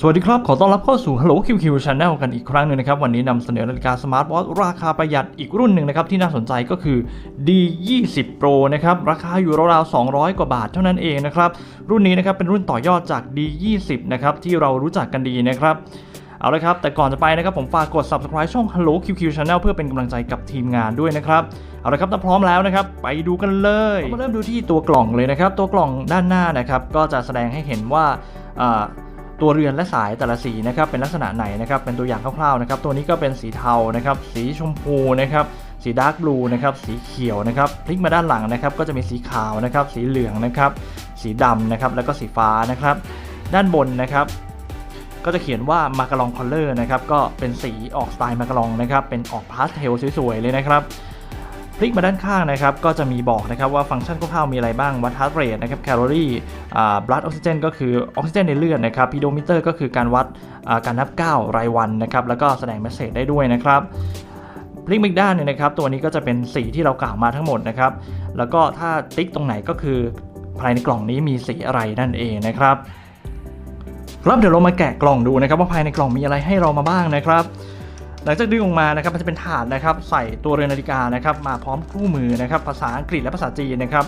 สวัสดีครับ ขอต้อนรับเข้าสู่ Hello QQ Channel กันอีกครั้งหนึ่งนะครับ วันนี้นำเสนอนาฬิกาสมาร์ทวอทราคาประหยัดอีกรุ่นหนึ่งนะครับ ที่น่าสนใจก็คือ D20 Pro นะครับ ราคาอยู่ราวๆ 200 กว่าบาทเท่านั้นเองนะครับ รุ่นนี้นะครับเป็นรุ่นต่อยอดจาก D20 นะครับ ที่เรารู้จักกันดีนะครับเอาละครับ แต่ก่อนจะไปนะครับ ผมฝากกด subscribe ช่อง Hello QQ Channel เพื่อเป็นกำลังใจกับทีมงานด้วยนะครับ เอาละครับ ถ้าพร้อมแล้วนะครับ ไปดูกันเลยเรามาเริ่มดูที่ตัวกล่องเลยนะครับ ตัวกล่องด้านหน้านะครับ ก็จะแสดงให้เห็นว่าอ่า ตัวเรือนและสายแต่ละสีนะครับเป็นลักษณะไหนนะครับเป็นตัวอย่างคร่าวๆนะครับตัวนี้ก็เป็นสีเทานะครับสีชมพูนะครับสีดาร์กบลูนะครับสีเขียวนะครับพลิกมาด้านหลังนะครับก็จะมีสีขาวนะครับสีเหลืองนะครับสีดำนะครับแล้วก็สีฟ้านะครับด้านบนนะครับก็จะเขียนว่ามาการองคอลเลอร์นะครับก็เป็นสีออกสไตล์มาการองนะครับเป็นออกพาสเทลสวยๆเลยนะครับ พลิกมาด้านข้างนะครับก็จะมีบอกนะครับว่าฟังก์ชันคร่าวๆมีอะไรบ้างวัดฮาร์ดเรทนะครับแคลอรี่อ่า blood oxygen ก็คือออกซิเจนในเลือดนะครับ pedometer ก็คือการวัดอ่าการนับก้าวรายวันนะครับแล้วก็แสดงเมสเซจได้ด้วยนะครับพลิกอีกด้านหนึงนะครับ ตัวนี้ก็จะเป็นสีที่เรากล่าวมาทั้งหมดนะครับ แล้วก็ถ้าติ๊กตรงไหนก็คือภายในกล่องนี้มีสีอะไรนั่นเองนะครับครับเดี๋ยวเรามาแกะกล่องดูนะครับ ว่าภายในกล่องมีอะไรให้เรามาบ้างนะครับ หลังจากดึงออกมานะครับมันจะเป็นถาดนะครับ ใส่ตัวเรือนนาฬิกานะครับ มาพร้อมคู่มือนะครับ ภาษาอังกฤษและภาษาจีนนะครับ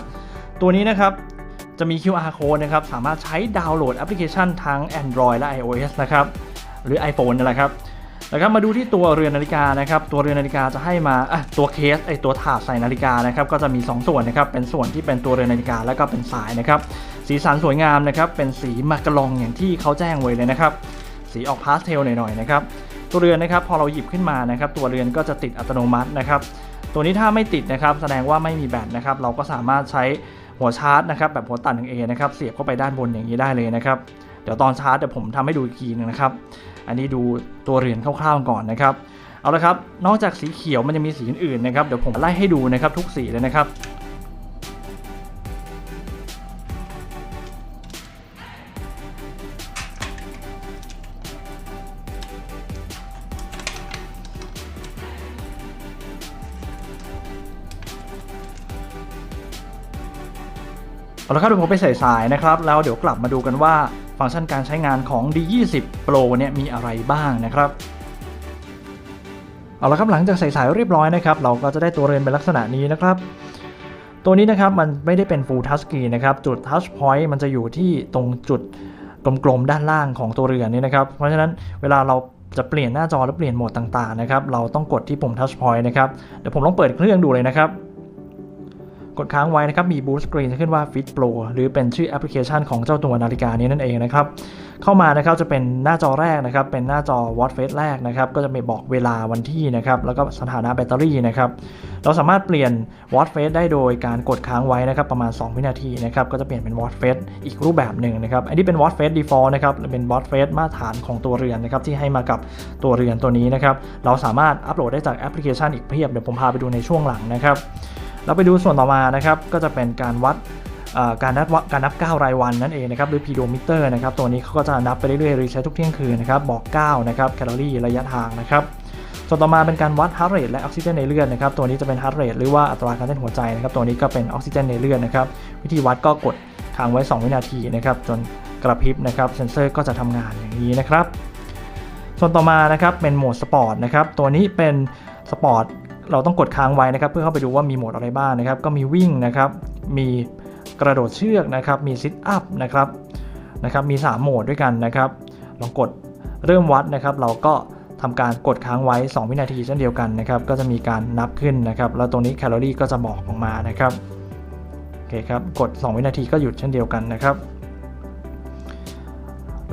ตัวนี้นะครับจะมี QR code นะครับ สามารถใช้ดาวน์โหลดแอปพลิเคชันทั้ง Android และ iOS นะครับ หรือ iPhone นั่นแหละครับแล้วก็มาดูที่ตัวเรือนนาฬิกานะครับตัวเรือนนาฬิกาจะให้มาอะตัวเคสไอตัวถาดใส่นาฬิกานะครับก็จะมี 2 ส่วนนะครับเป็นส่วนที่เป็นตัวเรือนนาฬิกาแล้วก็เป็นสายนะครับสีสันสวยงามนะครับเป็นสีมากระลองอย่างที่เขาแจ้งไว้เลยนะครับสีออกพาสเทลหน่อยๆนะครับ ตัวเรือนนะครับพอเราหยิบขึ้นมานะครับตัวเรือนก็จะติดอัตโนมัตินะครับ ตัวนี้ถ้าไม่ติดนะครับแสดงว่าไม่มีแบตนะครับเราก็สามารถใช้หัวชาร์จนะครับแบบหัวตัด 1A นะครับเสียบเข้าไปด้านบนอย่างนี้ได้เลยนะครับเดี๋ยวตอนชาร์จเดี๋ยวผมทำให้ดูอีกทีหนึงนะครับ อันนี้ดูตัวเรือนคร่าวๆก่อนนะครับเอาละครับ นอกจากสีเขียวมันจะมีสีอื่นๆนะครับ เดี๋ยวผมไล่ให้ดูนะครับทุกสีเลยนะครับ เอาละครับเดี๋ยวผมไปใส่สายนะครับ แล้วเดี๋ยวกลับมาดูกันว่าฟังก์ชันการใช้งานของ D20 Pro เนี่ยมีอะไรบ้างนะครับเอาละครับหลังจากใส่สายเรียบร้อยนะครับ เราก็จะได้ตัวเรือนเป็นลักษณะนี้นะครับ ตัวนี้นะครับมันไม่ได้เป็น Full Touch Screen นะครับ จุด Touch Point มันจะอยู่ที่ตรงจุดกลมๆด้านล่างของตัวเรือนนี้นะครับ เพราะฉะนั้นเวลาเราจะเปลี่ยนหน้าจอและเปลี่ยนโหมดต่างๆนะครับ เราต้องกดที่ปุ่ม Touch Point นะครับ เดี๋ยวผมลองเปิดเครื่องดูเลยนะครับ กดค้างไว้นะครับมี Boost Screen จะขึ้นว่า Fit Pro หรือเป็นชื่อแอปพลิเคชันของเจ้าตัวนาฬิกานี้นั่นเองนะครับเข้ามานะครับจะเป็นหน้าจอแรกนะครับ เป็นหน้าจอ Watch Face แรกนะครับ ก็จะมีบอกเวลาวันที่นะครับ แล้วก็สถานะแบตเตอรี่นะครับ เราสามารถเปลี่ยน Watch Face ได้โดยการกดค้างไว้นะครับ ประมาณ 2 วินาทีนะครับ ก็จะเปลี่ยนเป็น Watch Face อีกรูปแบบหนึ่งนะครับ อันนี้เป็น Watch Face Default นะครับเป็น Watch Face มาตรฐานของตัวเรือนนะครับ ที่ให้มากับตัวเรือนตัวนี้นะครับ เราสามารถอัปโหลดได้จากแอปพลิเคชันอีกเพียบ เดี๋ยวผมพาไปดูในช่วงหลังนะครับ เราไปดูส่วนต่อมานะครับก็จะเป็นการวัดการนับการนับก้าวรายวันนั่นเองนะครับหรือ pedometer นะครับตัวนี้เขาก็จะนับไปเรื่อยๆรีเซ็ตทุกเที่ยงคืนนะครับบอกก้าวนะครับแคลอรี่ระยะทางนะครับส่วนต่อมาเป็นการวัด heart rate และออกซิเจนในเลือดนะครับตัวนี้จะเป็น heart rate หรือว่าอัตราการเต้นหัวใจนะครับตัวนี้ก็เป็นออกซิเจนในเลือดนะครับวิธีวัดก็กดค้างไว้ 2 วินาทีนะครับจนกระพริบนะครับเซนเซอร์ก็จะทำงานอย่างนี้นะครับส่วนต่อมานะครับเป็นโหมดสปอร์ตนะครับตัวนี้เป็นสปอร์ต เราต้องกดค้างไว้นะครับ เพื่อเข้าไปดูว่ามีโหมดอะไรบ้างนะครับ ก็มีวิ่งนะครับ มีกระโดดเชือกนะครับ มีซิทอัพนะครับนะครับ มี 3 โหมดด้วยกันนะครับ ลองกดเริ่มวัดนะครับ เราก็ทำการกดค้างไว้ 2 วินาทีเช่นเดียวกันนะครับ ก็จะมีการนับขึ้นนะครับ แล้วตรงนี้แคลอรี่ก็จะบอกออกมานะครับโอเคครับ กด 2 วินาทีก็หยุดเช่นเดียวกันนะครับ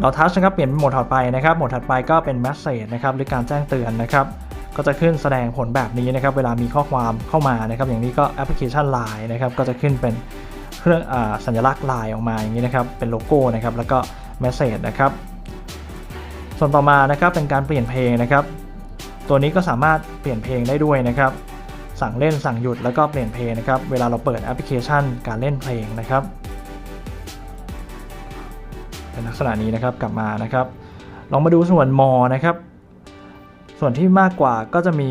เราทัชนะครับ เปลี่ยนเป็นโหมดถัดไปนะครับ โหมดถัดไปก็เป็น Message นะครับ หรือการแจ้งเตือนนะครับ ก็จะขึ้นแสดงผลแบบนี้นะครับ เวลามีข้อความเข้ามานะครับ อย่างนี้ก็แอปพลิเคชัน Line นะครับ ก็จะขึ้นเป็นเครื่องอสัญลักษณ์ Line ออกมาอย่างนี้นะครับ เป็นโลโก้นะครับ แล้วก็ Message นะครับ ส่วนต่อมานะครับ เป็นการเปลี่ยนเพลงนะครับ ตัวนี้ก็สามารถเปลี่ยนเพลงได้ด้วยนะครับ สั่งเล่น สั่งหยุด แล้วก็เปลี่ยนเพลงนะครับ เวลาเราเปิดแอปพลิเคชัน การเล่นเพลงนะครับ เป็นลักษณะนี้นะครับ กลับมานะครับ ลองมาดูส่วนมอนะครับ ส่วนที่มากกว่าก็จะมี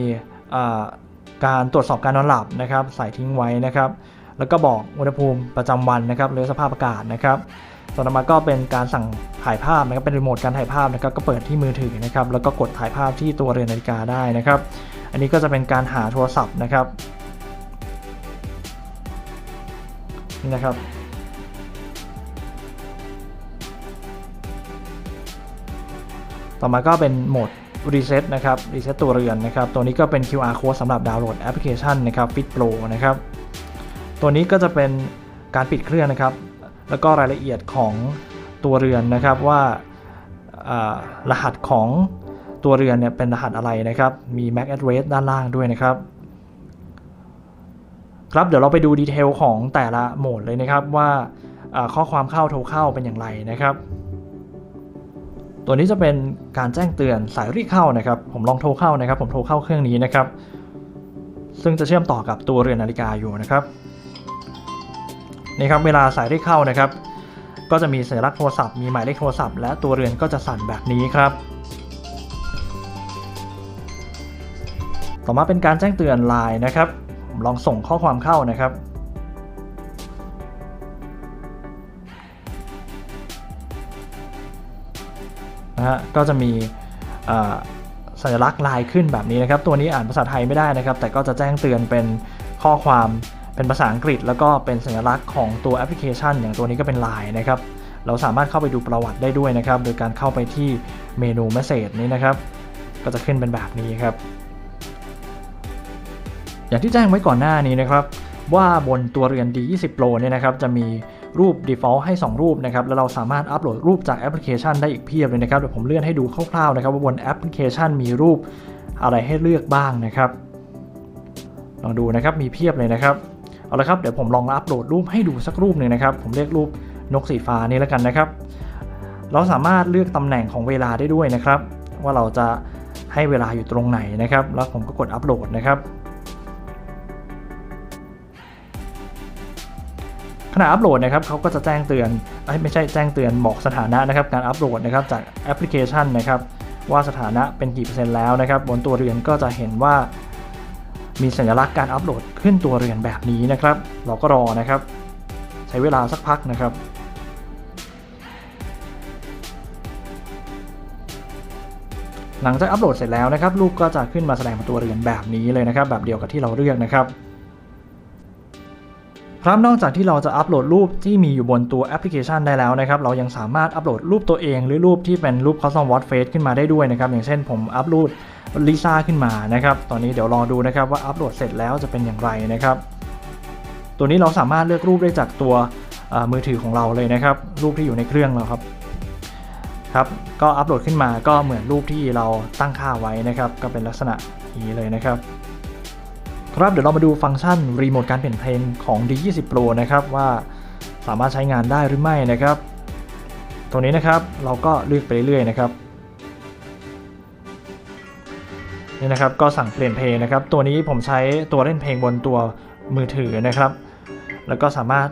การตรวจสอบการนอนหลับนะครับ ใส่ทิ้งไว้นะครับ แล้วก็บอกอุณหภูมิประจำวันนะครับหรือสภาพอากาศนะครับส่วนต่อมาก็เป็นการสั่งถ่ายภาพนะครับเป็นรีโมทการถ่ายภาพนะครับก็เปิดที่มือถือนะครับแล้วก็กดถ่ายภาพที่ตัวเรือนนาฬิกาได้นะครับ อันนี้ก็จะเป็นการหาโทรศัพท์นะครับนี่นะครับต่อมาก็เป็นโหมด Reset นะครับ Reset ตัวเรือนนะครับตัวนี้ก็เป็น QR code สำหรับดาวน์โหลดแอปพลิเคชันนะครับ Fit Pro นะครับตัวนี้ก็จะเป็นการปิดเครื่องนะครับ แล้วก็รายละเอียดของตัวเรือนนะครับว่ารหัสของตัวเรือนเนี่ยเป็นรหัสอะไรนะครับ มี MAC address ด้านล่างด้วยนะครับ ครับเดี๋ยวเราไปดูดีเทลของแต่ละโหมดเลยนะครับว่าข้อความเข้าโทรเข้าเป็นอย่างไรนะครับ ตัวนี้จะเป็นการแจ้งเตือนสายรีเข้านะครับ ผมลองโทรเข้านะครับ ผมโทรเข้าเครื่องนี้นะครับ ซึ่งจะเชื่อมต่อกับตัวเรือนนาฬิกาอยู่นะครับนี่ครับเวลาสายรีเข้านะครับ ก็จะมีสัญลักษณ์โทรศัพท์มีหมายเลขโทรศัพท์ และตัวเรือนก็จะสั่นแบบนี้ครับ ต่อมาเป็นการแจ้งเตือนไลน์นะครับ ผมลองส่งข้อความเข้านะครับ นะฮะก็จะมีสัญลักษณ์ลายขึ้นแบบนี้นะครับ ตัวนี้อ่านภาษาไทยไม่ได้นะครับ แต่ก็จะแจ้งเตือนเป็นข้อความเป็นภาษาอังกฤษ แล้วก็เป็นสัญลักษณ์ของตัวแอปพลิเคชัน อย่างตัวนี้ก็เป็นลายนะครับ เราสามารถเข้าไปดูประวัติได้ด้วยนะครับ โดยการเข้าไปที่เมนู Message นี้นะครับ ก็จะขึ้นเป็นแบบนี้ครับ อย่างที่แจ้งไว้ก่อนหน้านี้นะครับ ว่าบนตัวเรือน D20 Pro เนี่ยนะครับจะมี รูป default ให้ 2 รูปนะครับแล้วเราสามารถอัปโหลดรูปจากแอปพลิเคชันได้อีกเพียบเลยนะครับเดี๋ยวผมเลื่อนให้ดูคร่าวๆนะครับว่าบนแอปพลิเคชันมีรูปอะไรให้เลือกบ้างนะครับลองดูนะครับมีเพียบเลยนะครับเอาละครับเดี๋ยวผมลองอัปโหลดรูปให้ดูสักรูปหนึ่งนะครับผมเรียกรูปนกสีฟ้านี้แล้วกันนะครับ เราสามารถเลือกตำแหน่งของเวลาได้ด้วยนะครับ ว่าเราจะให้เวลาอยู่ตรงไหนนะครับ แล้วผมก็กดอัปโหลดนะครับ ณะอัปโหลดนะครับเขาก็จะแจ้งเตือนอไม่ใช่แจ้งเตือนบอกสถานะนะครับการอัปโหลดนะครับจากแอปพลิเคชันนะครับว่าสถานะเป็นกี่เปอร์เซ็นต์แล้วนะครับบนตัวเรือนก็จะเห็นว่า มีสัญลักษณ์การอัปโหลดขึ้นตัวเรือนแบบนี้นะครับ เราก็รอนะครับ ใช้เวลาสักพักนะครับหลังจากอัปโหลดเสร็จแล้วนะครับรูปก็จะขึ้นมาแสดงบนตัวเรือนแบบนี้เลยนะครับ แบบเดียวกับที่เราเลือกนะครับ ครับนอกจากที่เราจะอัปโหลดรูปที่มีอยู่บนตัวแอปพลิเคชันได้แล้วนะครับเรายังสามารถอัปโหลดรูปตัวเอง หรือรูปที่เป็นรูป Custom Watch Face ขึ้นมาได้ด้วยนะครับอย่างเช่นผมอัปโหลดลิซ่าขึ้นมานะครับตอนนี้เดี๋ยวรอดูนะครับว่าอัปโหลดเสร็จแล้วจะเป็นอย่างไรนะครับตัวนี้เราสามารถเลือกรูปได้จากตัวมือถือของเราเลยนะครับ รูปที่อยู่ในเครื่องเราครับครับก็อัปโหลดขึ้นมาก็เหมือนรูปที่เราตั้งค่าไว้นะครับ ก็เป็นลักษณะนี้เลยนะครับ ครับเดี๋ยวเรามาดูฟังก์ชันรีโมทการเปลี่ยนเพลงของ D20 Pro นะครับว่าสามารถใช้งานได้หรือไม่นะครับ ตรงนี้นะครับเราก็เลือกไปเรื่อยๆนะครับนี่นะครับก็สั่งเปลี่ยนเพลงนะครับ ตัวนี้ผมใช้ตัวเล่นเพลงบนตัวมือถือนะครับ แล้วก็สามารถ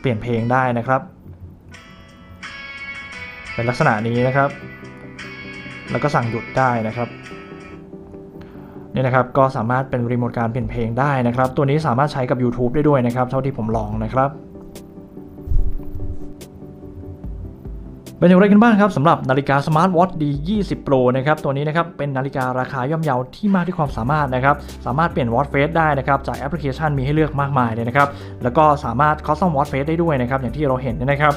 เปลี่ยนเพลงได้นะครับ เป็นลักษณะนี้นะครับ แล้วก็สั่งหยุดได้นะครับ นี่นะครับก็สามารถเป็นรีโมทการเปลี่ยนเพลงได้นะครับ ตัวนี้สามารถใช้กับ YouTube ได้ด้วยนะครับ เท่าที่ผมลองนะครับเป็นอย่างไรกันบ้างครับสำหรับนาฬิกา Smart Watch D20 Pro นะครับตัวนี้นะครับเป็นนาฬิการาคาย่อมเยาที่มากที่ความสามารถนะครับสามารถเปลี่ยน Watch Face ได้นะครับจากแอปพลิเคชันมีให้เลือกมากมายเลยนะครับแล้วก็สามารถ Custom Watch Face ได้ด้วยนะครับอย่างที่เราเห็นนะครับ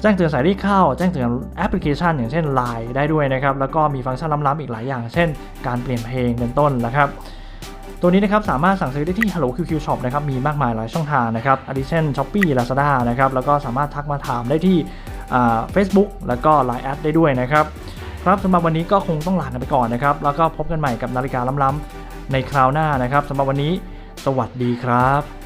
แจ้งเตือนสายรีดเข้า แจ้งเตือนแอปพลิเคชัน อย่างเช่น Line ได้ด้วยนะครับ แล้วก็มีฟังก์ชันล้ำๆอีกหลายอย่าง เช่น การเปลี่ยนเพลงเป็นต้นนะครับตัวนี้นะครับสามารถสั่งซื้อได้ที่ Hello QQ Shop นะครับมีมากมายหลายช่องทางนะครับอาทิเช่น Shopee Lazada นะครับแล้วก็สามารถทักมาถามได้ที่ Facebook แล้วก็ Line แอดได้ด้วยนะครับครับสำหรับวันนี้ก็คงต้องลากันไปก่อนนะครับ แล้วก็พบกันใหม่กับนาฬิกาล้ำๆในคราวหน้านะครับสำหรับวันนี้ สวัสดีครับ